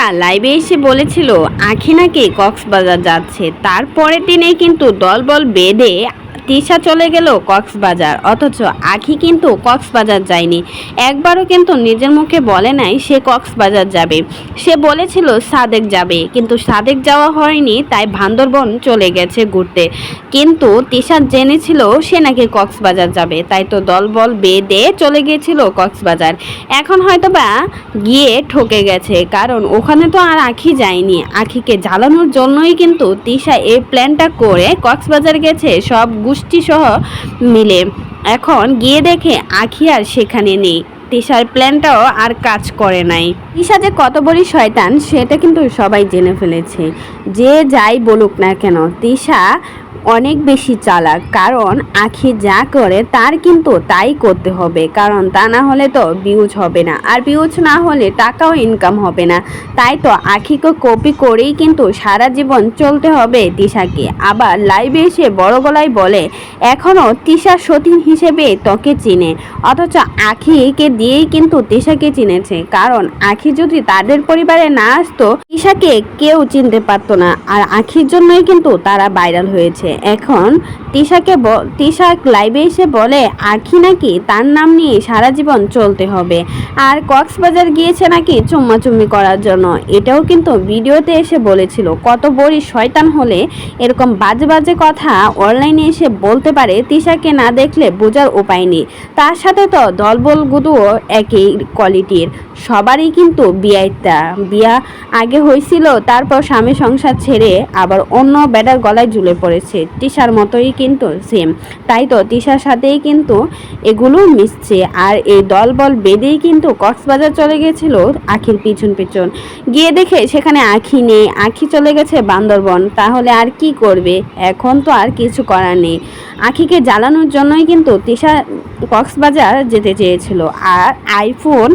তিশা লাইভে এসে বলেছিল আখি নাকি কক্সবাজার যাচ্ছে। তারপরের দিনে কিন্তু দলবল বেঁধে তিশা চলে গেল কক্সবাজার। অথচ আখি কিন্তু কক্সবাজার যায়নি। একবারও কিন্তু নিজের মুখে বলে নাই সে কক্সবাজার যাবে। সে বলেছিল সাদেক যাবে। কিন্তু সাদেক যাওয়া হয়নি, তাই বান্দরবন চলে গেছে ঘুরতে। কিন্তু তিশা জেনেছিল সে নাকি কক্সবাজার যাবে। তাই তো দলবল বেঁধে চলে গিয়েছিল কক্সবাজার। এখন হয়তো বা গিয়ে ঠকে গেছে। কারণ ওখানে তো আর আখি যায়নি। আখিকে জ্বালানোর জন্যই কিন্তু তিশা এই প্ল্যানটা করে কক্সবাজার গেছে। সব গোষ্ঠী সহ মিলে। এখন গিয়ে দেখে আখি আর সেখানে নেই। তিশার প্ল্যানটাও আর কাজ করে নাই। তিশা যে কত বড়ই শয়তান, সেটা কিন্তু সবাই জেনে ফেলেছে। যে যাই বলুক না কেন, তিশা অনেক বেশি চালাক, কারণ আখি যা করে তার কিন্তু তাই করতে হবে, কারণ তা না হলে তো বিউজ হবে না। আর বিউজ না হলে টাকাও ইনকাম হবে না। তাই তো আখিকে কপি করেই কিন্তু সারা জীবন চলতে হবে তিশাকে। আবার লাইভে এসে বড় গলায় বলে এখনও তিশা সতীন হিসেবে তোকে চিনে। অথচ আখিকে দিয়েই কিন্তু তিশাকে চিনেছে। কারণ আখি যদি তাদের পরিবারে না আসতো, তিশাকে কেউ চিনতে পারতো না। আর আখির জন্যই কিন্তু তারা ভাইরাল হয়েছে। এখন তিশাকে তিশা লাইভে এসে বলে, আখি নাকি তার নাম নিয়ে সারা জীবন চলতে হবে। আর কক্সবাজার গিয়েছে নাকি চুম্মাচুম্মি করার জন্য? এটাও কিন্তু ভিডিওতে এসে বলেছিল। কত বড়ি শয়তান হলে এরকম বাজে বাজে কথা অনলাইনে এসে বলতে পারে, তিশাকে না দেখলে বোঝার উপায় নেই। তার সাথে তো দলবল গুদুও একই কোয়ালিটির সবারই কিন্তু বিয়াইতা বিয়া আগে হয়েছিল, তারপর স্বামী সংসার ছেড়ে আবার অন্য বেডার গলায় ঝুলে পড়েছে। তিশার মতোই কিন্তু সেম তাই তো তিশার সাথেই কিন্তু এগুলো মিশছে। আর এই দলবল বেঁধেই কিন্তু কক্সবাজার চলে গেছিল আখির পিছন পিছন। গিয়ে দেখে সেখানে আখি নেই। আখি চলে গেছে বান্দরবন। তাহলে আর কি করবে? এখন তো আর কিছু করার নেই। আখিকে জ্বালানোর জন্যই কিন্তু তিশা কক্সবাজার যেতে চেয়েছিল। আর আইফোন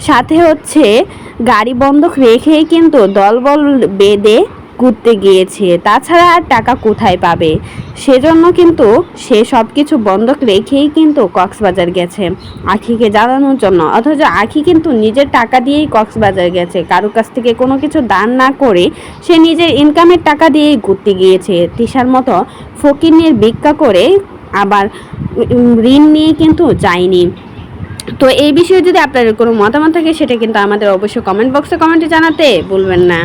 সাথে হচ্ছে গাড়ি বন্ধক রেখেই কিন্তু দলবল বেঁধে ঘুরতে গিয়েছে। তাছাড়া আর টাকা কোথায় পাবে? সেজন্য কিন্তু সে সব কিছু বন্ধক রেখেই কিন্তু কক্সবাজার গেছে। আখিকে জ্বালানোর জন্য। অথচ আখি কিন্তু নিজের টাকা দিয়েই কক্সবাজার গেছে। কারও কাছ থেকে কোনো কিছু দান না করে সে নিজের ইনকামের টাকা দিয়েই ঘুরতে গিয়েছে। তিশার মতো ফকিনের ভিক্ষা করে আবার ঋণ নিয়ে কিন্তু যায়নি। তো এই বিষয়ে যদি আপনাদের কোনো মতামত থাকে, সেটা কিন্তু আমাদের অবশ্যই কমেন্ট বক্সে কমেন্টে জানাতে ভুলবেন না।